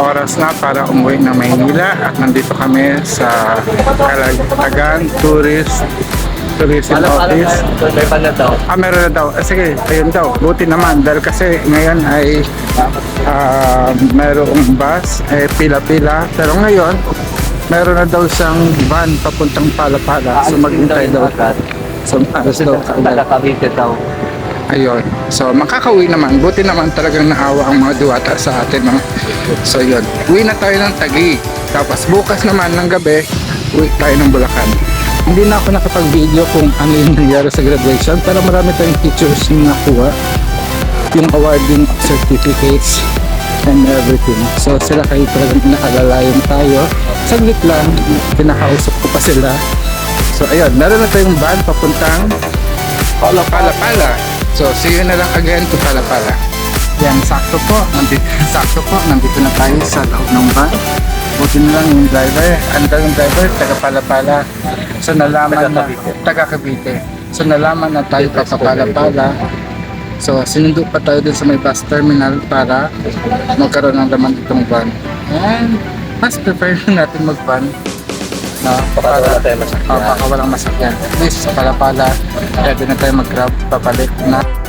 oras na para umuwi ng Maynila at nandito kami sa Kalagtagan Tourist Tourism Office. May pala daw. Ah, meron na daw. Ah, sige, ayun daw. Buti naman dahil kasi ngayon ay ah, mayroong bus, eh, pila-pila. Pero ngayon, meron na daw siyang van papuntang Palapala. So maghintay daw. So maalas daw kaagad. Taga Cavite daw. Ayun. So, makakauwi naman. Buti naman talagang naawa ang mga duwata sa atin. No? So, yun. Uwi na tayo ng Taguig. Tapos, bukas naman ng gabi, uwi tayo ng Bulacan. Hindi na ako nakapag-video kung ano yung nangyari sa graduation. Pero marami tayong pictures na nakuha. Yung awarding certificates and everything. So, sila kayo talagang nakalalayan tayo. Saglit lang, pinakausap ko pa sila. So, ayun. Meron na tayong van papuntang Pala Pala. So, see you na lang again to Pala Pala. Yan, sakto po. Nandito, sakto po. Nandito na tayo sa loob ng van. Buti na lang yung driver. Daw yung driver? Taga Pala Pala. So, nalaman na. Taga Cavite. So, nalaman na tayo pa Pala Pala. So, sinundo pa tayo dun sa may bus terminal para magkaroon ng laman itong van. And, mas prefer na natin mag-van. No? Baka wala tayo masakyan. Oh, baka walang masakyan. At least sa Palapala, pwede na tayo mag-grab papalit na.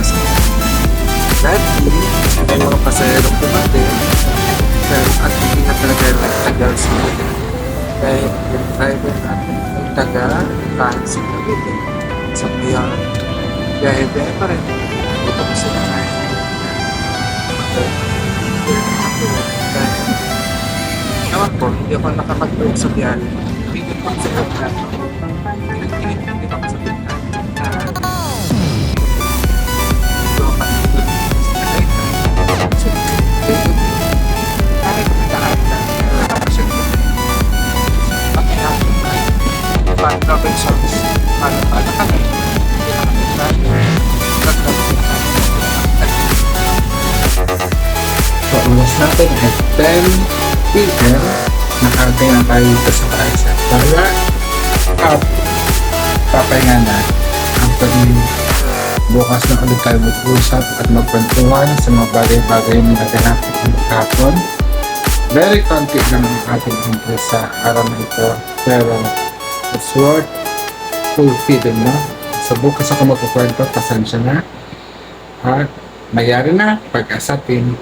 Kasi. Dati, may mga pasaherong dumating. Pero at hindi na talaga nagtagal sa atin. Kaya yung driver natin ay taga Francis Cavite. So kaya, biyahe biyahe pa rin. Ito ko sila na Ewan ko, hindi ako nakapag-load sa So, oras natin ay 10 p.m. Nakarating na tayo dito sa Kaisa. Para up, papahinga na. Actually, bukas na ulit tayo mag-usap at magkwentuhan sa mga bagay-bagay na naganap kahapon. Very konti lang ang ating interest sa araw na ito. Pero, it's worth fulfilling na. So, bukas ako magkukwento, pasensya na. At, mayari na, pag-asapin,